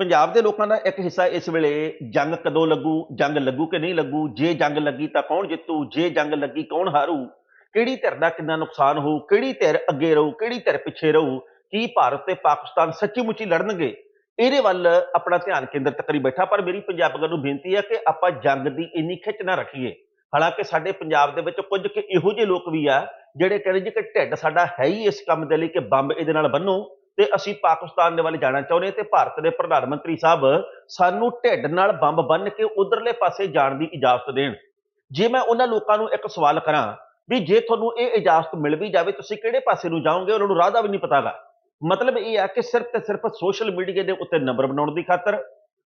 ਪੰਜਾਬ ਦੇ ਲੋਕਾਂ ਦਾ ਇੱਕ ਹਿੱਸਾ ਇਸ ਵੇਲੇ ਜੰਗ ਕਦੋਂ ਲੱਗੂ, ਜੰਗ ਲੱਗੂ ਕਿ ਨਹੀਂ ਲੱਗੂ, ਜੇ ਜੰਗ ਲੱਗੀ ਤਾਂ ਕੌਣ ਜਿੱਤੂ, ਜੇ ਜੰਗ ਲੱਗੀ ਕੌਣ ਹਾਰੂ, ਕਿਹੜੀ ਧਿਰ ਦਾ ਕਿੰਨਾ ਨੁਕਸਾਨ ਹੋਊ, ਕਿਹੜੀ ਧਿਰ ਅੱਗੇ ਰਹੂ, ਕਿਹੜੀ ਧਿਰ ਪਿੱਛੇ ਰਹੂ, ਕੀ ਭਾਰਤ ਤੇ ਪਾਕਿਸਤਾਨ ਸੱਚੀ ਮੁੱਚੀ ਲੜਨਗੇ, ਇਹਦੇ ਵੱਲ ਆਪਣਾ ਧਿਆਨ ਕੇਂਦਰਿਤ ਕਰੀ ਬੈਠਾ, ਪਰ ਮੇਰੀ ਪੰਜਾਬੀਆਂ ਨੂੰ ਬੇਨਤੀ ਹੈ ਕਿ ਆਪਾਂ ਜੰਗ ਦੀ ਇੰਨੀ ਖਿੱਚ ਨਾ ਰੱਖੀਏ। ਹਾਲਾਂਕਿ ਸਾਡੇ ਪੰਜਾਬ ਦੇ ਵਿੱਚ ਕੁਝ ਕਿ ਇਹੋ ਜਿਹੇ ਲੋਕ ਵੀ ਆ, ਜਿਹੜੇ ਕਹਿੰਦੇ ਜੀ ਕਿ ਢਿੱਡ ਸਾਡਾ ਹੈ ਹੀ ਇਸ ਕੰਮ ਦੇ ਲਈ ਕਿ ਬੰਬ ਇਹਦੇ ਨਾਲ ਬੰਨੋ ਤੇ ਅਸੀਂ ਪਾਕਿਸਤਾਨ ਦੇ ਵੱਲ ਜਾਣਾ ਚਾਹੁੰਦੇ ਤੇ ਭਾਰਤ ਦੇ ਪ੍ਰਧਾਨ ਮੰਤਰੀ ਸਾਹਿਬ ਸਾਨੂੰ ਢਿੱਡ ਨਾਲ ਬੰਬ ਬੰਨ ਕੇ ਉਧਰਲੇ ਪਾਸੇ ਜਾਣ ਦੀ ਇਜਾਜ਼ਤ ਦੇਣ। ਜੇ ਮੈਂ ਉਹਨਾਂ ਲੋਕਾਂ ਨੂੰ ਇੱਕ ਸਵਾਲ ਕਰਾਂ ਵੀ ਜੇ ਤੁਹਾਨੂੰ ਇਹ ਇਜਾਜ਼ਤ ਮਿਲ ਵੀ ਜਾਵੇ, ਤੁਸੀਂ ਕਿਹੜੇ ਪਾਸੇ ਨੂੰ ਜਾਓਗੇ? ਉਹਨਾਂ ਨੂੰ ਰਾਹ ਦਾ ਵੀ ਨਹੀਂ ਪਤਾਗਾ। ਮਤਲਬ ਇਹ ਹੈ ਕਿ ਸਿਰਫ ਤੇ ਸਿਰਫ ਸੋਸ਼ਲ ਮੀਡੀਆ ਦੇ ਉੱਤੇ ਨੰਬਰ ਬਣਾਉਣ ਦੀ ਖਾਤਰ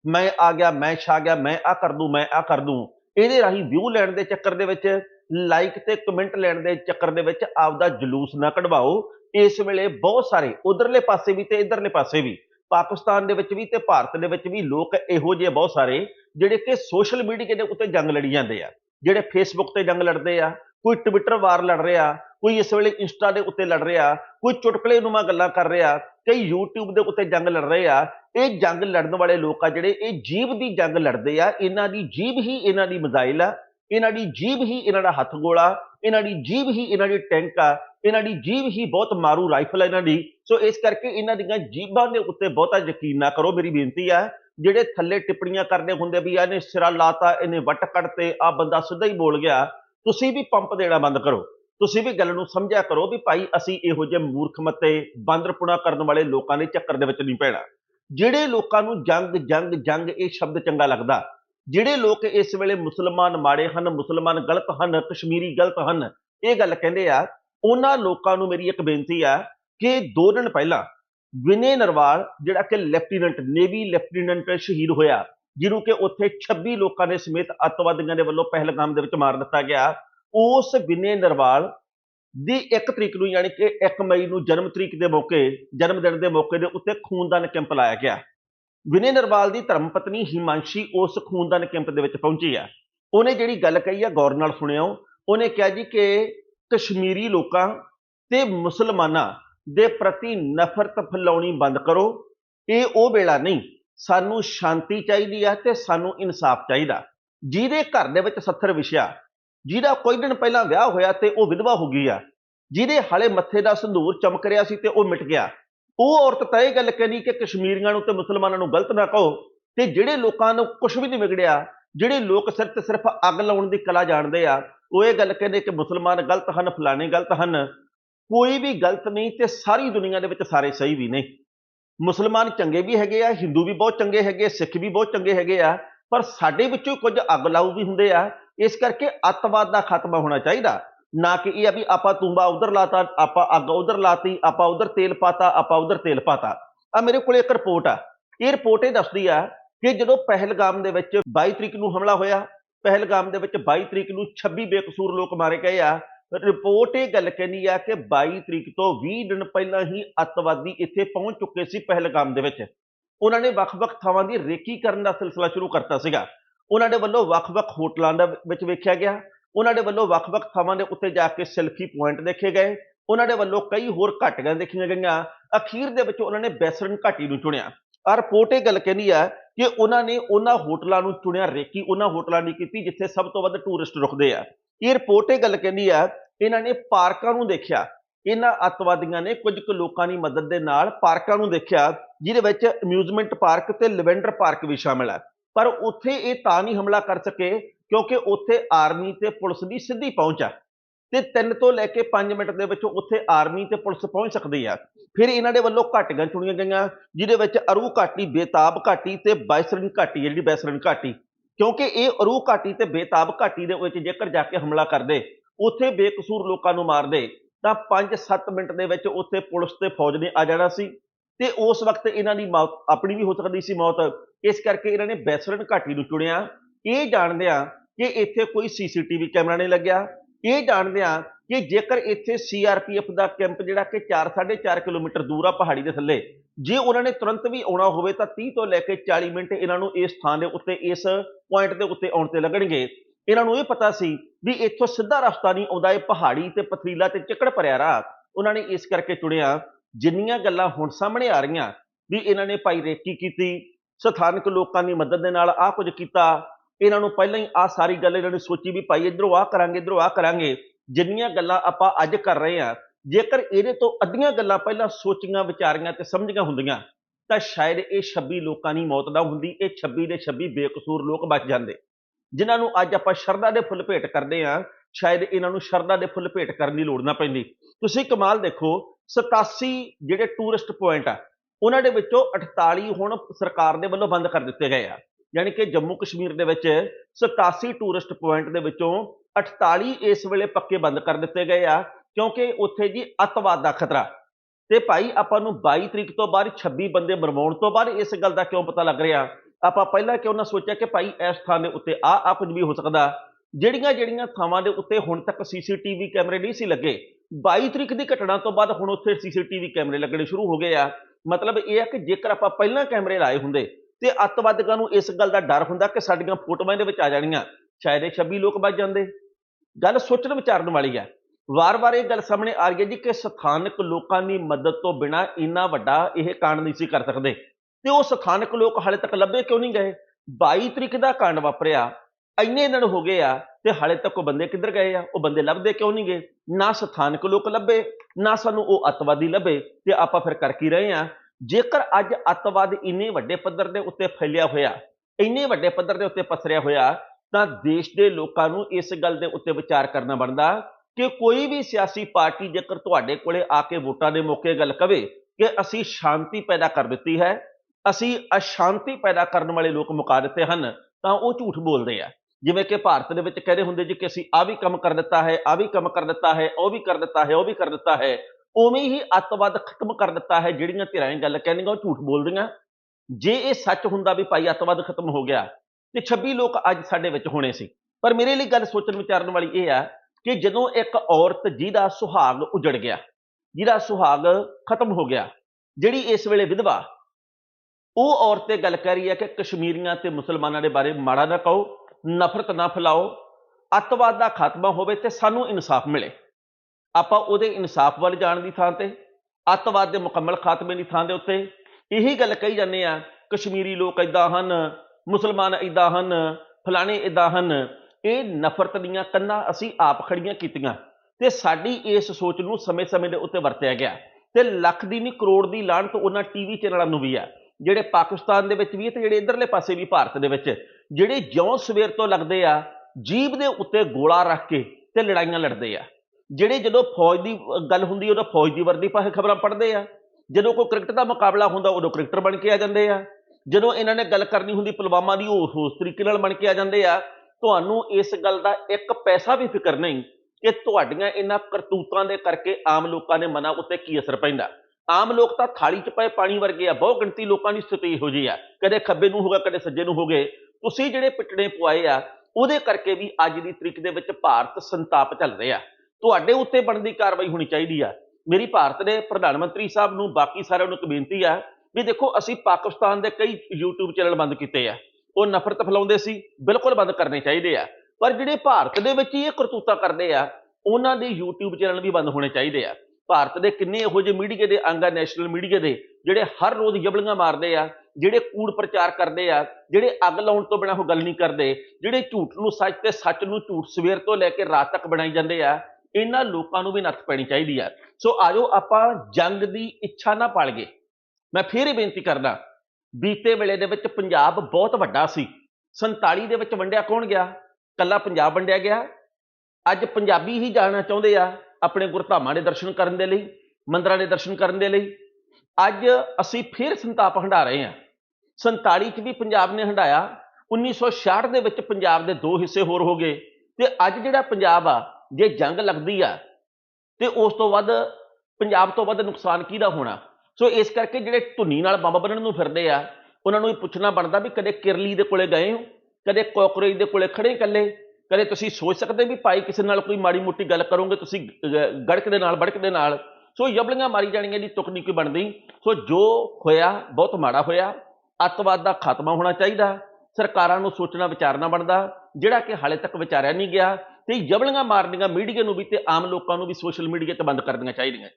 ਮੈਂ ਆ ਗਿਆ, ਮੈਂ ਛਾ ਗਿਆ, ਮੈਂ ਆ ਕਰ ਦੂੰ, ਮੈਂ ਆ ਕਰ ਦੂੰ। ਇਹਦੇ ਰਾਹੀਂ ਵਿਊ ਲੈਣ ਦੇ ਚੱਕਰ ਦੇ ਵਿੱਚ ਲਾਈਕ ਤੇ ਕਮੈਂਟ ਲੈਣ ਦੇ ਚੱਕਰ ਦੇ ਵਿੱਚ ਆਪਦਾ ਜਲੂਸ ਨਾ ਕਢਵਾਓ। ਇਸ ਵੇਲੇ ਬਹੁਤ ਸਾਰੇ ਉਧਰਲੇ ਪਾਸੇ ਵੀ ਤੇ ਇਧਰਲੇ ਪਾਸੇ ਵੀ, ਪਾਕਿਸਤਾਨ ਦੇ ਵਿੱਚ ਵੀ ਤੇ ਭਾਰਤ ਦੇ ਵਿੱਚ ਵੀ ਲੋਕ ਇਹੋ ਜਿਹੇ ਬਹੁਤ ਸਾਰੇ ਜਿਹੜੇ ਕਿ ਸੋਸ਼ਲ ਮੀਡੀਆ ਦੇ ਉੱਤੇ ਜੰਗ ਲੜੀ ਜਾਂਦੇ ਆ, ਜਿਹੜੇ ਫੇਸਬੁੱਕ ਤੇ ਜੰਗ ਲੜਦੇ ਆ, ਕੋਈ ਟਵਿੱਟਰ ਵਾਰ ਲੜ ਰਿਹਾ, ਕੋਈ ਇਸ ਵੇਲੇ ਇੰਸਟਾ ਦੇ ਉੱਤੇ ਲੜ ਰਿਹਾ, ਕੋਈ ਚੁਟਕਲੇ ਨੂੰਮਾ ਗੱਲਾਂ ਕਰ ਰਿਹਾ, ਕਈ ਯੂਟਿਊਬ ਦੇ ਉੱਤੇ ਜੰਗ ਲੜ ਰਹੇ ਆ, ਇਹ ਜੰਗ ਲੜਨ ਵਾਲੇ ਲੋਕ ਆ ਜਿਹੜੇ ਇਹ ਜੀਭ ਦੀ ਜੰਗ ਲੜਦੇ ਆ, ਇਹਨਾਂ ਦੀ ਜੀਭ ਹੀ ਇਹਨਾਂ ਦੀ ਮਜ਼ਾਈਲ ਆ, ਇਹਨਾਂ ਦੀ ਜੀਭ ਹੀ ਇਹਨਾਂ ਦਾ ਹੱਥ ਗੋਲਾ, ਇਹਨਾਂ ਦੀ ਜੀਭ ਹੀ ਇਹਨਾਂ ਦੀ ਟੈਂਕ ਆ ਇਹਨਾਂ ਦੀ ਜੀਭ ਹੀ ਬਹੁਤ ਮਾਰੂ ਰਾਈਫਲ ਆ ਇਹਨਾਂ ਦੀ। ਸੋ ਇਸ ਕਰਕੇ ਇਹਨਾਂ ਦੀਆਂ ਜੀਬਾਂ ਦੇ ਉੱਤੇ ਬਹੁਤਾ ਯਕੀਨ ਨਾ ਕਰੋ, ਮੇਰੀ ਬੇਨਤੀ ਆ, ਜਿਹੜੇ ਥੱਲੇ ਟਿੱਪਣੀਆਂ ਕਰਦੇ ਹੁੰਦੇ ਵੀ ਇਹਨੇ ਸਿਰਾ ਲਾਤਾ, ਇਹਨੇ ਵੱਟ ਕੱਢਤੇ ਆ ਬੰਦਾ ਸਿੱਧਾ ਹੀ ਬੋਲ ਗਿਆ, ਤੁਸੀਂ ਵੀ ਪੰਪ ਦੇਣਾ ਬੰਦ ਕਰੋ। ਤੁਸੀਂ ਵੀ ਗੱਲ ਨੂੰ ਸਮਝਿਆ ਕਰੋ ਵੀ ਭਾਈ ਅਸੀਂ ਇਹੋ ਜਿਹੇ ਮੂਰਖ ਮੱਤੇ ਬਾਂਦਰਪੁਣਾ ਕਰਨ ਵਾਲੇ ਲੋਕਾਂ ਦੇ ਚੱਕਰ ਦੇ ਵਿੱਚ ਨਹੀਂ ਪੈਣਾ। ਜਿਹੜੇ ਲੋਕਾਂ ਨੂੰ ਜੰਗ ਜੰਗ ਜੰਗ ਇਹ ਸ਼ਬਦ ਚੰਗਾ ਲੱਗਦਾ, ਜਿਹੜੇ ਲੋਕ ਇਸ ਵੇਲੇ ਮੁਸਲਮਾਨ ਮਾੜੇ ਹਨ, ਮੁਸਲਮਾਨ ਗਲਤ ਹਨ, ਕਸ਼ਮੀਰੀ ਗਲਤ ਹਨ, ਇਹ ਗੱਲ ਕਹਿੰਦੇ ਆ ਉਹਨਾਂ ਲੋਕਾਂ ਨੂੰ ਮੇਰੀ ਇੱਕ ਬੇਨਤੀ ਆ ਕਿ ਦੋ ਦਿਨ ਪਹਿਲਾਂ ਵਿਨੇ ਨਰਵਾਲ, ਜਿਹੜਾ ਕਿ ਲੈਫਟੀਨੈਂਟ, ਨੇਵੀ ਲੈਫਟੀਨੈਂਟ ਸ਼ਹੀਦ ਹੋਇਆ, ਜਿਹਨੂੰ ਕਿ ਉੱਥੇ 26 ਲੋਕਾਂ ਦੇ ਸਮੇਤ ਅੱਤਵਾਦੀਆਂ ਦੇ ਵੱਲੋਂ ਪਹਿਲਗਾਮ ਦੇ ਵਿੱਚ ਮਾਰ ਦਿੱਤਾ ਗਿਆ, ਉਸ ਵਿਨੇ ਨਰਵਾਲ ਦੀ 1 ਤਰੀਕ ਨੂੰ ਯਾਨੀ ਕਿ 1 ਮਈ ਨੂੰ ਜਨਮ ਤਰੀਕ ਦੇ ਮੌਕੇ, ਜਨਮ ਦਿਨ ਦੇ ਮੌਕੇ ਦੇ ਉੱਤੇ ਖੂਨਦਾਨ ਕੈਂਪ ਲਾਇਆ ਗਿਆ। ਵਿਨੇ ਨਰਵਾਲ ਦੀ ਧਰਮ ਪਤਨੀ ਹਿਮਾਂਸ਼ੀ ਉਸ ਖੂਨਦਾਨ ਕੈਂਪ ਦੇ ਵਿੱਚ ਪਹੁੰਚੀ ਆ। ਉਹਨੇ ਜਿਹੜੀ ਗੱਲ ਕਹੀ ਆ, ਗੌਰ ਨਾਲ ਸੁਣਿਓ, ਉਹਨੇ ਕਿਹਾ ਜੀ ਕਿ ਕਸ਼ਮੀਰੀ ਲੋਕਾਂ ਤੇ ਮੁਸਲਮਾਨਾਂ ਦੇ ਪ੍ਰਤੀ ਨਫ਼ਰਤ ਫੈਲਾਉਣੀ ਬੰਦ ਕਰੋ। ਇਹ ਉਹ ਵੇਲਾ ਨਹੀਂ, ਸਾਨੂੰ ਸ਼ਾਂਤੀ ਚਾਹੀਦੀ ਆ ਤੇ ਸਾਨੂੰ ਇਨਸਾਫ ਚਾਹੀਦਾ। ਜਿਹਦੇ ਘਰ ਦੇ ਵਿੱਚ 70 ਵਿਛਿਆ, ਜਿਹਦਾ ਕੋਈ ਦਿਨ ਪਹਿਲਾਂ ਵਿਆਹ ਹੋਇਆ ਤੇ ਉਹ ਵਿਧਵਾ ਹੋ ਗਈ ਆ, ਜਿਹਦੇ ਹਾਲੇ ਮੱਥੇ ਦਾ ਸੰਧੂਰ ਚਮਕ ਰਿਹਾ ਸੀ ਤੇ ਉਹ ਮਿਟ ਗਿਆ। ਉਹ ਔਰਤ ਤਾਂ ਇਹ ਗੱਲ ਕਹਿੰਦੀ ਕਿ ਕਸ਼ਮੀਰੀਆਂ ਨੂੰ ਤੇ ਮੁਸਲਮਾਨਾਂ ਨੂੰ ਗਲਤ ਨਾ ਕਹੋ ਤੇ ਜਿਹੜੇ ਲੋਕਾਂ ਨੂੰ ਕੁਝ ਵੀ ਨਹੀਂ ਵਿਗੜਿਆ, ਜਿਹੜੇ ਲੋਕ ਸਿਰਫ ਤੇ ਸਿਰਫ ਅੱਗ ਲਾਉਣ ਦੀ ਕਲਾ ਜਾਣਦੇ ਆ ਉਹ ਇਹ ਗੱਲ ਕਹਿੰਦੇ ਕਿ ਮੁਸਲਮਾਨ ਗਲਤ ਹਨ, ਫਲਾਣੇ ਗਲਤ ਹਨ। ਕੋਈ ਵੀ ਗਲਤ ਨਹੀਂ ਤੇ ਸਾਰੀ ਦੁਨੀਆ ਦੇ ਵਿੱਚ ਸਾਰੇ ਸਹੀ ਵੀ ਨੇ। ਮੁਸਲਮਾਨ ਚੰਗੇ ਵੀ ਹੈਗੇ ਆ, ਹਿੰਦੂ ਵੀ ਬਹੁਤ ਚੰਗੇ ਹੈਗੇ, ਸਿੱਖ ਵੀ ਬਹੁਤ ਚੰਗੇ ਹੈਗੇ ਆ, ਪਰ ਸਾਡੇ ਵਿੱਚੋਂ ਕੁਝ ਅੱਗ ਲਾਊ ਵੀ ਹੁੰਦੇ ਆ। ਇਸ ਕਰਕੇ ਅੱਤਵਾਦ ਦਾ ਖਾਤਮਾ ਹੋਣਾ ਚਾਹੀਦਾ। ਨਾ ਕਿ ਇਹ ਆ ਵੀ ਆਪਾਂ ਤੂੰਬਾ ਉਧਰ ਲਾਤਾ, ਆਪਾਂ ਅੱਗ ਉਧਰ ਲਾਤੀ, ਆਪਾਂ ਉਧਰ ਤੇਲ ਪਾਤਾ, ਆਪਾਂ ਉਧਰ ਤੇਲ ਪਾਤਾ। ਆ ਮੇਰੇ ਕੋਲ ਇੱਕ ਰਿਪੋਰਟ ਆ। ਇਹ ਰਿਪੋਰਟ ਇਹ ਦੱਸਦੀ ਆ ਕਿ ਜਦੋਂ ਪਹਿਲਗਾਮ ਦੇ ਵਿੱਚ 22 ਤਰੀਕ ਨੂੰ ਹਮਲਾ ਹੋਇਆ ਪਹਿਲਗਾਮ ਦੇ ਵਿੱਚ 22 ਤਰੀਕ ਨੂੰ 26 ਬੇਕਸੂਰ ਲੋਕ ਮਾਰੇ ਗਏ ਆ। ਰਿਪੋਰਟ ਇਹ ਗੱਲ ਕਹਿੰਦੀ ਆ ਕਿ 22 ਤਰੀਕ ਤੋਂ 20 ਦਿਨ ਪਹਿਲਾਂ ਹੀ ਅੱਤਵਾਦੀ ਇੱਥੇ ਪਹੁੰਚ ਚੁੱਕੇ ਸੀ ਪਹਿਲਗਾਮ ਦੇ ਵਿੱਚ। ਉਹਨਾਂ ਨੇ ਵੱਖ-ਵੱਖ ਥਾਵਾਂ ਦੀ ਰੇਕੀ ਕਰਨ ਦਾ ਸਿਲਸਿਲਾ ਸ਼ੁਰੂ ਕਰਤਾ ਸੀਗਾ। ਉਹਨਾਂ ਦੇ ਵੱਲੋਂ ਵੱਖ-ਵੱਖ ਹੋਟਲਾਂ ਦੇ ਵਿੱਚ ਵੇਖਿਆ ਗਿਆ। ਉਹਨਾਂ ਦੇ ਵੱਲੋਂ ਵੱਖ-ਵੱਖ ਥਾਵਾਂ ਦੇ ਉੱਤੇ ਜਾ ਕੇ ਸੈਲਫੀ ਪੁਆਇੰਟ ਦੇਖੇ ਗਏ। ਉਹਨਾਂ ਦੇ ਵੱਲੋਂ ਕਈ ਹੋਰ ਘਾਟੀਆਂ ਦੇਖੀਆਂ ਗਈਆਂ। ਅਖੀਰ ਦੇ ਵਿੱਚ ਉਹਨਾਂ ਨੇ ਬੈਸਰਨ ਘਾਟੀ ਨੂੰ ਚੁਣਿਆ। ਆ ਰਿਪੋਰਟ ਇਹ ਗੱਲ ਕਹਿੰਦੀ ਆ ਕਿ ਉਹਨਾਂ ਨੇ ਉਹਨਾਂ ਹੋਟਲਾਂ ਨੂੰ ਚੁਣਿਆ, ਰੇਕੀ ਉਹਨਾਂ ਹੋਟਲਾਂ ਦੀ ਕੀਤੀ ਜਿੱਥੇ ਸਭ ਤੋਂ ਵੱਧ ਟੂਰਿਸਟ ਰੁਕਦੇ ਆ। ਇਹ ਰਿਪੋਰਟ ਇਹ ਗੱਲ ਕਹਿੰਦੀ ਆ, ਇਹਨਾਂ ਨੇ ਪਾਰਕਾਂ ਨੂੰ ਦੇਖਿਆ। ਇਹਨਾਂ ਅੱਤਵਾਦੀਆਂ ਨੇ ਕੁਝ ਕੁ ਲੋਕਾਂ ਦੀ ਮਦਦ ਦੇ ਨਾਲ ਪਾਰਕਾਂ ਨੂੰ ਦੇਖਿਆ, ਜਿਹਦੇ ਵਿੱਚ ਅਮਿਊਜ਼ਮੈਂਟ ਪਾਰਕ ਤੇ ਲਿਵੈਂਡਰ ਪਾਰਕ ਵੀ ਸ਼ਾਮਿਲ ਹੈ ਪਰ ਉੱਥੇ ਇਹ ਤਾਂ ਨਹੀਂ ਹਮਲਾ ਕਰ ਸਕੇ ਕਿਉਂਕਿ ਉੱਥੇ ਆਰਮੀ ਤੇ ਪੁਲਿਸ ਦੀ ਸਿੱਧੀ ਪਹੁੰਚ ਹੈ ਤੇ 3 ਤੋਂ ਲੈ ਕੇ 5 ਮਿੰਟ ਦੇ ਵਿੱਚ ਉੱਥੇ ਆਰਮੀ ਤੇ ਪੁਲਿਸ ਪਹੁੰਚ ਸਕਦੀ ਆ। ਫਿਰ ਇਹਨਾਂ ਦੇ ਵੱਲੋਂ ਘਾਟੀਆਂ ਚੁਣੀਆਂ ਗਈਆਂ, ਜਿਹਦੇ ਵਿੱਚ ਅਰੂ ਘਾਟੀ, ਬੇਤਾਬ ਘਾਟੀ ਤੇ ਬਾਇਸਰਨ ਘਾਟੀ ਹੈ ਜਿਹੜੀ ਬਾਇਸਰਨ ਘਾਟੀ। ਕਿਉਂਕਿ ਇਹ ਅਰੂ ਘਾਟੀ ਤੇ ਬੇਤਾਬ ਘਾਟੀ ਦੇ ਵਿੱਚ ਜੇਕਰ ਜਾ ਕੇ ਹਮਲਾ ਕਰਦੇ, ਉੱਥੇ ਬੇਕਸੂਰ ਲੋਕਾਂ ਨੂੰ ਮਾਰਦੇ, ਤਾਂ 5-7 ਮਿੰਟ ਦੇ ਵਿੱਚ ਉੱਥੇ ਪੁਲਿਸ ਤੇ ਫੌਜ ਨੇ ਆ ਜਾਣਾ ਸੀ। ਤੇ ਉਸ ਵਕਤ ਇਹਨਾਂ ਦੀ ਮੌਤ, ਆਪਣੀ ਵੀ ਹੋ ਸਕਦੀ ਸੀ ਮੌਤ। ਇਸ ਕਰਕੇ ਇਹਨਾਂ ਨੇ ਬੈਸਰਨ ਘਾਟੀ ਨੂੰ ਚੁਣਿਆ। ਇਹ ਜਾਣਦਿਆਂ ਕਿ ਇੱਥੇ ਕੋਈ ਸੀਸੀਟੀਵੀ ਕੈਮਰਾ ਨਹੀਂ ਲੱਗਿਆ। ਇਹ ਜਾਣਦਿਆਂ ਕਿ ਜੇਕਰ ਇੱਥੇ ਸੀਆਰਪੀਐਫ ਦਾ ਕੈਂਪ ਜਿਹੜਾ ਕਿ 4.5 ਕਿਲੋਮੀਟਰ ਦੂਰ ਆ ਪਹਾੜੀ ਦੇ ਥੱਲੇ, ਜੇ ਉਹਨਾਂ ਨੇ ਤੁਰੰਤ ਵੀ ਆਉਣਾ ਹੋਵੇ ਤਾਂ 30 ਤੋਂ ਲੈ ਕੇ 40 ਮਿੰਟ ਇਹਨਾਂ ਨੂੰ ਇਸ ਥਾਂ ਦੇ ਉੱਤੇ, ਇਸ ਪੁਆਇੰਟ ਦੇ ਉੱਤੇ ਆਉਣ ਤੇ ਲੱਗਣਗੇ। ਇਹਨਾਂ ਨੂੰ ਇਹ ਪਤਾ ਸੀ ਵੀ ਇੱਥੋਂ ਸਿੱਧਾ ਰਸਤਾ ਨਹੀਂ ਆਉਂਦਾ, ਇਹ ਪਹਾੜੀ ਤੇ ਪਥਰੀਲਾ ਤੇ ਚਿੱਕੜ ਭਰਿਆ ਰਾਹ। ਉਹਨਾਂ ਨੇ ਇਸ ਕਰਕੇ ਚੁਣਿਆ, ਜਿੰਨੀਆਂ ਗੱਲਾਂ ਹੁਣ ਸਾਹਮਣੇ ਆ ਰਹੀਆਂ, ਵੀ ਇਹਨਾਂ ਨੇ ਭਾਈ ਰੇਕੀ ਕੀਤੀ, ਸਥਾਨਕ ਲੋਕਾਂ ਦੀ ਮਦਦ ਦੇ ਨਾਲ ਆਹ ਕੁਝ ਕੀਤਾ ਇਹਨਾਂ ਨੂੰ ਪਹਿਲਾਂ ਹੀ ਆਹ ਸਾਰੀ ਗੱਲ ਇਹਨਾਂ ਨੇ ਸੋਚੀ ਵੀ ਭਾਈ ਇਧਰੋਂ ਆਹ ਕਰਾਂਗੇ, ਇਧਰੋਂ ਆਹ ਕਰਾਂਗੇ। ਜਿੰਨੀਆਂ ਗੱਲਾਂ ਆਪਾਂ ਅੱਜ ਕਰ ਰਹੇ ਹਾਂ, ਜੇਕਰ ਇਹਦੇ ਤੋਂ ਅੱਧੀਆਂ ਗੱਲਾਂ ਪਹਿਲਾਂ ਸੋਚੀਆਂ, ਵਿਚਾਰੀਆਂ ਤੇ ਸਮਝੀਆਂ ਹੁੰਦੀਆਂ, ਤਾਂ ਸ਼ਾਇਦ ਇਹ 26 ਲੋਕਾਂ ਦੀ ਮੌਤ ਨਾ ਹੁੰਦੀ, ਇਹ 26 ਦੇ 26 ਬੇਕਸੂਰ ਲੋਕ ਬਚ ਜਾਂਦੇ। ਜਿਨ੍ਹਾਂ ਨੂੰ ਅੱਜ ਆਪਾਂ ਸ਼ਰਧਾ ਦੇ ਫੁੱਲ ਭੇਟ ਕਰਦੇ ਆ ਸ਼ਾਇਦ ਇਹਨਾਂ ਨੂੰ ਸ਼ਰਧਾ ਦੇ ਫੁੱਲ ਭੇਟ ਕਰਨ ਦੀ ਲੋੜ ਨਾ ਪੈਂਦੀ। ਤੁਸੀਂ ਕਮਾਲ ਦੇਖੋ 87 ਜਿਹੜੇ ਟੂਰਿਸਟ ਪੁਆਇੰਟ ਆ, ਉਹਨਾਂ ਦੇ ਵਿੱਚੋਂ 48 ਹੁਣ ਸਰਕਾਰ ਦੇ ਵੱਲੋਂ ਬੰਦ ਕਰ ਦਿੱਤੇ ਗਏ ਆ। ਯਾਨੀ ਕਿ ਜੰਮੂ ਕਸ਼ਮੀਰ ਦੇ ਵਿੱਚ 87 ਟੂਰਿਸਟ ਪੁਆਇੰਟ ਦੇ ਵਿੱਚੋਂ 48 ਇਸ ਵੇਲੇ ਪੱਕੇ ਬੰਦ ਕਰ ਦਿੱਤੇ ਗਏ ਆ, ਕਿਉਂਕਿ ਉੱਥੇ ਜੀ ਅੱਤਵਾਦ ਦਾ ਖਤਰਾ। ਤੇ ਭਾਈ ਆਪਾਂ ਨੂੰ 22 ਤਰੀਕ ਤੋਂ ਬਾਅਦ 26 ਬੰਦੇ ਮਰਵਾਉਣ ਤੋਂ ਬਾਅਦ ਇਸ ਗੱਲ ਦਾ ਕਿਉਂ ਪਤਾ ਲੱਗ ਰਿਹਾ? ਆਪਾਂ ਪਹਿਲਾਂ ਕਿਉਂ ਨਾ ਸੋਚਿਆ ਕਿ ਭਾਈ ਇਸ ਥਾਂ ਦੇ ਉੱਤੇ ਆ ਆ ਕੁਝ ਵੀ ਹੋ ਸਕਦਾ। ਜਿਹੜੀਆਂ ਜਿਹੜੀਆਂ ਥਾਵਾਂ ਦੇ ਉੱਤੇ ਹੁਣ ਤੱਕ ਸੀਸੀਟੀਵੀ ਕੈਮਰੇ ਨਹੀਂ ਸੀ ਲੱਗੇ 22 ਤਰੀਕ ਦੀ ਘਟਨਾ ਤੋਂ ਬਾਅਦ ਹੁਣ ਉੱਥੇ ਸੀਸੀਟੀਵੀ ਕੈਮਰੇ ਲੱਗਣੇ ਸ਼ੁਰੂ ਹੋ ਗਏ ਆ। ਮਤਲਬ ਇਹ ਹੈ ਕਿ ਜੇਕਰ ਆਪਾਂ ਪਹਿਲਾਂ ਕੈਮਰੇ ਲਾਏ ਹੁੰਦੇ ਤੇ ਅੱਤਵਾਦਕਾਂ ਨੂੰ ਇਸ ਗੱਲ ਦਾ ਡਰ ਹੁੰਦਾ ਕਿ ਸਾਡੀਆਂ ਫੋਟੋਆਂ ਇਹਦੇ ਵਿੱਚ ਆ ਜਾਣੀਆਂ, ਸ਼ਾਇਦ ਇਹ 26 ਲੋਕ ਬਚ ਜਾਂਦੇ। ਗੱਲ ਸੋਚਣ ਵਿਚਾਰਨ ਵਾਲੀ ਹੈ ਵਾਰ-ਵਾਰ ਇਹ ਗੱਲ ਸਾਹਮਣੇ ਆ ਰਹੀ ਹੈ ਜੀ ਕਿ ਸਥਾਨਕ ਲੋਕਾਂ ਦੀ ਮਦਦ ਤੋਂ ਬਿਨਾ ਇੰਨਾ ਵੱਡਾ ਇਹ ਕਾਂਡ ਨਹੀਂ ਸੀ ਕਰ ਸਕਦੇ। ਤੇ ਉਹ ਸਥਾਨਕ ਲੋਕ ਹਾਲੇ ਤੱਕ ਲੱਭੇ ਕਿਉਂ ਨਹੀਂ ਗਏ? 22 ਤਰੀਕ ਦਾ ਕਾਂਡ ਵਾਪਰਿਆ, ਇੰਨੇ ਦਿਨ ਹੋ ਗਏ ਆ ਤੇ ਹਾਲੇ ਤੱਕ ਉਹ ਬੰਦੇ ਕਿੱਧਰ ਗਏ ਆ? ਉਹ ਬੰਦੇ ਲੱਭਦੇ ਕਿਉਂ ਨਹੀਂ ਗਏ? ਨਾ ਸਥਾਨਕ ਲੋਕ ਲੱਭੇ, ਨਾ ਸਾਨੂੰ ਉਹ ਅੱਤਵਾਦੀ ਲੱਭੇ ਤੇ ਆਪਾਂ ਫਿਰ ਕਰ ਕੀ ਰਹੇ ਆ? ਜੇਕਰ ਅੱਜ ਅੱਤਵਾਦ ਇੰਨੇ ਵੱਡੇ ਪੱਧਰ ਦੇ ਉੱਤੇ ਫੈਲਿਆ ਹੋਇਆ, ਇੰਨੇ ਵੱਡੇ ਪੱਧਰ ਦੇ ਉੱਤੇ ਪਸਰਿਆ ਹੋਇਆ, ਤਾਂ ਦੇਸ਼ ਦੇ ਲੋਕਾਂ ਨੂੰ ਇਸ ਗੱਲ ਦੇ ਉੱਤੇ ਵਿਚਾਰ ਕਰਨਾ ਬਣਦਾ ਕਿ ਕੋਈ ਵੀ ਸਿਆਸੀ ਪਾਰਟੀ ਜੇਕਰ ਤੁਹਾਡੇ ਕੋਲੇ ਆ ਕੇ ਵੋਟਾਂ ਦੇ ਮੌਕੇ ਗੱਲ ਕਵੇ ਕਿ ਅਸੀਂ ਸ਼ਾਂਤੀ ਪੈਦਾ ਕਰ ਦਿੱਤੀ ਹੈ, ਅਸੀਂ ਅਸ਼ਾਂਤੀ ਪੈਦਾ ਕਰਨ ਵਾਲੇ ਲੋਕ ਮੁਕਾ ਦਿੱਤੇ ਹਨ, ਤਾਂ ਉਹ ਝੂਠ ਬੋਲਦੇ ਆ। ਜਿਵੇਂ ਕਿ ਭਾਰਤ ਦੇ ਵਿੱਚ ਕਹਿੰਦੇ ਹੁੰਦੇ ਜੀ ਕਿ ਅਸੀਂ ਆ ਵੀ ਕੰਮ ਕਰ ਦਿੱਤਾ ਹੈ ਆ ਵੀ ਕੰਮ ਕਰ ਦਿੱਤਾ ਹੈ, ਉਹ ਵੀ ਕਰ ਦਿੱਤਾ ਹੈ, ਉਹ ਵੀ ਕਰ ਦਿੱਤਾ ਹੈ ਉਵੇਂ ਹੀ ਅੱਤਵਾਦ ਖਤਮ ਕਰ ਦਿੱਤਾ ਹੈ, ਜਿਹੜੀਆਂ ਧਿਰਾਂ ਇਹ ਗੱਲ ਕਹਿੰਦੀਆਂ ਉਹ ਝੂਠ ਬੋਲਦੀਆਂ। ਜੇ ਇਹ ਸੱਚ ਹੁੰਦਾ ਵੀ ਭਾਈ ਅੱਤਵਾਦ ਖਤਮ ਹੋ ਗਿਆ, ਤੇ 26 ਲੋਕ ਅੱਜ ਸਾਡੇ ਵਿੱਚ ਹੋਣੇ ਸੀ। ਪਰ ਮੇਰੇ ਲਈ ਗੱਲ ਸੋਚਣ ਵਿਚਾਰਨ ਵਾਲੀ ਇਹ ਆ ਕਿ ਜਦੋਂ ਇੱਕ ਔਰਤ ਜਿਹਦਾ ਸੁਹਾਗ ਉਜੜ ਗਿਆ, ਜਿਹਦਾ ਸੁਹਾਗ ਖਤਮ ਹੋ ਗਿਆ, ਜਿਹੜੀ ਇਸ ਵੇਲੇ ਵਿਧਵਾ, ਉਹ ਔਰਤ ਤੇ ਗੱਲ ਕਰ ਰਹੀ ਹੈ ਕਿ ਕਸ਼ਮੀਰੀਆਂ ਤੇ ਮੁਸਲਮਾਨਾਂ ਦੇ ਬਾਰੇ ਮਾੜਾ ਨਾ ਕਹੋ, ਨਫ਼ਰਤ ਨਾ ਫੈਲਾਓ, ਅੱਤਵਾਦ ਦਾ ਖਾਤਮਾ ਹੋਵੇ ਤੇ ਸਾਨੂੰ ਇਨਸਾਫ ਮਿਲੇ। ਆਪਾਂ ਉਹਦੇ ਇਨਸਾਫ ਵੱਲ ਜਾਣ ਦੀ ਥਾਂ ਤੇ, ਅੱਤਵਾਦ ਦੇ ਮੁਕੰਮਲ ਖਾਤਮੇ ਦੀ ਥਾਂ ਦੇ ਉੱਤੇ, ਇਹੀ ਗੱਲ ਕਹੀ ਜਾਂਦੇ ਆ, ਕਸ਼ਮੀਰੀ ਲੋਕ ਇਦਾਂ ਹਨ, ਮੁਸਲਮਾਨ ਇਦਾਂ ਹਨ, ਫਲਾਣੇ ਇਦਾਂ ਹਨ, ਇਹ ਨਫ਼ਰਤ ਦੀਆਂ ਕੰਨਾਂ ਅਸੀਂ ਆਪ ਖੜੀਆਂ ਕੀਤੀਆਂ ਤੇ ਸਾਡੀ ਇਸ ਸੋਚ ਨੂੰ ਸਮੇਂ-ਸਮੇਂ ਦੇ ਉੱਤੇ ਵਰਤਿਆ ਗਿਆ ਤੇ ਲੱਖ ਦੀ ਨਹੀਂ ਕਰੋੜ ਦੀ ਲਾਹਨਤ ਉਹਨਾਂ ਟੀਵੀ ਚੈਨਲਾਂ ਨੂੰ ਵੀ ਆ, ਜਿਹੜੇ ਪਾਕਿਸਤਾਨ ਦੇ ਵਿੱਚ ਵੀ ਹੈ ਤੇ ਜਿਹੜੇ ਇਧਰਲੇ ਪਾਸੇ ਵੀ ਭਾਰਤ ਦੇ ਵਿੱਚ, ਜਿਹੜੇ ਜਿਉਂ ਸਵੇਰ ਤੋਂ ਲੱਗਦੇ ਆ ਜੀਬ ਦੇ ਉੱਤੇ ਗੋਲਾ ਰੱਖ ਕੇ ਤੇ ਲੜਾਈਆਂ ਲੜਦੇ ਆ। ਜਿਹੜੇ ਜਦੋਂ ਫੌਜ ਦੀ ਗੱਲ ਹੁੰਦੀ ਉਦੋਂ ਫੌਜ ਦੀ ਵਰਦੀ ਪਾ ਕੇ ਖਬਰਾਂ ਪੜ੍ਹਦੇ ਆ। ਜਦੋਂ ਕੋਈ ਕ੍ਰਿਕਟ ਦਾ ਮੁਕਾਬਲਾ ਹੁੰਦਾ, ਉਦੋਂ ਕ੍ਰਿਕਟਰ ਬਣ ਕੇ ਆ ਜਾਂਦੇ ਆ। ਜਦੋਂ ਇਹਨਾਂ ਨੇ ਗੱਲ ਕਰਨੀ ਹੁੰਦੀ, ਪੁਲਵਾਮਾ ਦੀ, ਉਹ ਉਸ ਤਰੀਕੇ ਨਾਲ ਬਣ ਕੇ ਆ ਜਾਂਦੇ ਆ। ਤੁਹਾਨੂੰ ਇਸ ਗੱਲ ਦਾ ਇੱਕ ਪੈਸਾ ਵੀ ਫਿਕਰ ਨਹੀਂ ਕਿ ਤੁਹਾਡੀਆਂ ਇਹਨਾਂ ਕਰਤੂਤਾਂ ਦੇ ਕਰਕੇ ਆਮ ਲੋਕਾਂ ਦੇ ਮਨਾਂ ਉੱਤੇ ਕੀ ਅਸਰ ਪੈਂਦਾ। ਆਮ ਲੋਕ ਤਾਂ ਥਾਲੀ 'ਚ ਪਏ ਪਾਣੀ ਵਰਗੇ ਆ ਬਹੁ ਗਿਣਤੀ ਲੋਕਾਂ ਦੀ ਸਥਿਤੀ ਇਹੋ ਜਿਹੀ ਆ। ਕਦੇ ਖੱਬੇ ਨੂੰ ਹੋਗਾ ਕਦੇ ਸੱਜੇ ਨੂੰ ਹੋਗੇ ਤੁਸੀਂ ਜਿਹੜੇ ਪਿੱਟਣੇ ਪੁਆਏ ਆ, ਉਹਦੇ ਕਰਕੇ ਵੀ ਅੱਜ ਦੀ ਤਰੀਕ ਦੇ ਵਿੱਚ ਭਾਰਤ ਸੰਤਾਪ ਚੱਲ ਰਿਹਾ। ਤੁਹਾਡੇ ਉੱਤੇ ਬਣਦੀ ਕਾਰਵਾਈ ਹੋਣੀ ਚਾਹੀਦੀ ਆ। ਮੇਰੀ ਭਾਰਤ ਦੇ ਪ੍ਰਧਾਨ ਮੰਤਰੀ ਸਾਹਿਬ ਨੂੰ ਬਾਕੀ ਸਾਰਿਆਂ ਨੂੰ ਇੱਕ ਬੇਨਤੀ ਆ ਵੀ ਦੇਖੋ, ਅਸੀਂ ਪਾਕਿਸਤਾਨ ਦੇ ਕਈ YouTube ਚੈਨਲ ਬੰਦ ਕੀਤੇ ਆ। ਉਹ ਨਫ਼ਰਤ ਫੈਲਾਉਂਦੇ ਸੀ, ਬਿਲਕੁਲ ਬੰਦ ਕਰਨੇ ਚਾਹੀਦੇ ਆ। ਪਰ ਜਿਹੜੇ ਭਾਰਤ ਦੇ ਵਿੱਚ ਹੀ ਇਹ ਕਰਤੂਤਾ ਕਰਦੇ ਆ, ਉਹਨਾਂ ਦੇ YouTube ਚੈਨਲ ਵੀ ਬੰਦ ਹੋਣੇ ਚਾਹੀਦੇ ਆ। ਭਾਰਤ ਦੇ ਕਿੰਨੇ ਇਹੋ ਜਿਹੇ ਮੀਡੀਆ ਦੇ ਅੰਗ ਆ, ਨੈਸ਼ਨਲ ਮੀਡੀਆ ਦੇ, ਜਿਹੜੇ ਹਰ ਰੋਜ਼ ਜਬਲੀਆਂ ਮਾਰਦੇ ਆ, ਜਿਹੜੇ ਕੂੜ ਪ੍ਰਚਾਰ ਕਰਦੇ ਆ, ਜਿਹੜੇ ਅੱਗ ਲਾਉਣ ਤੋਂ ਬਿਨਾਂ ਉਹ ਗੱਲ ਨਹੀਂ ਕਰਦੇ, ਜਿਹੜੇ ਝੂਠ ਨੂੰ ਸੱਚ ਤੇ ਸੱਚ ਨੂੰ ਝੂਠ ਸਵੇਰ ਤੋਂ ਲੈ ਕੇ ਰਾਤ ਤੱਕ ਬਣਾਈ ਜਾਂਦੇ ਆ ਇਹਨਾਂ ਲੋਕਾਂ ਨੂੰ ਵੀ ਨੱਥ ਪੈਣੀ ਚਾਹੀਦੀ ਆ। ਸੋ ਆਜੋ ਆਪਾਂ ਜੰਗ ਦੀ ਇੱਛਾ ਨਾ ਪਾਲ ਗਏ ਮੈਂ ਫੇਰ ਹੀ ਬੇਨਤੀ ਕਰਦਾ, ਬੀਤੇ ਵੇਲੇ ਦੇ ਵਿੱਚ ਪੰਜਾਬ ਬਹੁਤ ਵੱਡਾ ਸੀ। 47 ਦੇ ਵਿੱਚ ਵੰਡਿਆ ਕੌਣ ਗਿਆ? ਕੱਲਾ ਪੰਜਾਬ ਵੰਡਿਆ ਗਿਆ। ਅੱਜ ਪੰਜਾਬੀ ਹੀ ਜਾਣਾ ਚਾਹੁੰਦੇ ਆ ਆਪਣੇ ਗੁਰਧਾਮਾਂ ਦੇ ਦਰਸ਼ਨ ਕਰਨ ਦੇ ਲਈ, ਮੰਦਰਾਂ ਦੇ ਦਰਸ਼ਨ ਕਰਨ ਦੇ ਲਈ। ਅੱਜ ਅਸੀਂ ਫਿਰ ਸੰਤਾਪ ਹੰਢਾ ਰਹੇ ਹਾਂ 47 ਚ ਵੀ ਪੰਜਾਬ ਨੇ ਹੰਢਾਇਆ 1966 ਦੇ ਵਿੱਚ ਪੰਜਾਬ ਦੇ ਦੋ ਹਿੱਸੇ ਹੋਰ ਹੋ ਗਏ। ਤੇ ਅੱਜ ਜਿਹੜਾ ਪੰਜਾਬ ਆ ਜੇ ਜੰਗ ਲੱਗਦੀ ਆ, ਤੇ ਉਸ ਤੋਂ ਵੱਧ ਪੰਜਾਬ ਤੋਂ ਵੱਧ ਨੁਕਸਾਨ ਕਿਹਦਾ ਹੋਣਾ? ਸੋ ਇਸ ਕਰਕੇ ਜਿਹੜੇ ਧੁਨੀ ਨਾਲ ਬੰਬ ਬੰਨਣ ਨੂੰ ਫਿਰਦੇ ਆ, ਉਹਨਾਂ ਨੂੰ ਇਹ ਪੁੱਛਣਾ ਬਣਦਾ ਵੀ ਕਦੇ ਕਿਰਲੀ ਦੇ ਕੋਲੇ ਗਏ ਹੋ? ਕਦੇ ਕੋਕਰੇਜ ਦੇ ਕੋਲੇ ਖੜੇ ਇਕੱਲੇ? ਕਦੇ ਤੁਸੀਂ ਸੋਚ ਸਕਦੇ ਵੀ ਭਾਈ ਕਿਸੇ ਨਾਲ ਕੋਈ ਮਾੜੀ ਮੋਟੀ ਗੱਲ ਕਰੋਗੇ, ਤੁਸੀਂ ਗ- ਗੜਕ ਦੇ ਨਾਲ ਬੜਕ ਦੇ ਨਾਲ? ਸੋ ਯਬਲੀਆਂ ਮਾਰੀ ਜਾਣੀਆਂ ਦੀ ਤੁਕ ਨਹੀਂ ਕੋਈ ਬਣਦੀ। ਸੋ ਜੋ ਹੋਇਆ, ਬਹੁਤ ਮਾੜਾ ਹੋਇਆ, ਅੱਤਵਾਦ ਦਾ ਖਾਤਮਾ ਹੋਣਾ ਚਾਹੀਦਾ। ਸਰਕਾਰਾਂ ਨੂੰ ਸੋਚਣਾ, ਵਿਚਾਰਨਾ ਬਣਦਾ। ਜਿਹੜਾ ਕਿ ਹਾਲੇ ਤੱਕ ਵਿਚਾਰਿਆ ਨਹੀਂ ਗਿਆ ਤੇ ਯਬਲੀਆਂ ਮਾਰਨੀਆਂ ਮੀਡੀਆ ਨੂੰ ਵੀ ਤੇ ਆਮ ਲੋਕਾਂ ਨੂੰ ਵੀ ਸੋਸ਼ਲ ਮੀਡੀਆ ਤੇ ਬੰਦ ਕਰਨੀਆਂ ਚਾਹੀਦੀਆਂ।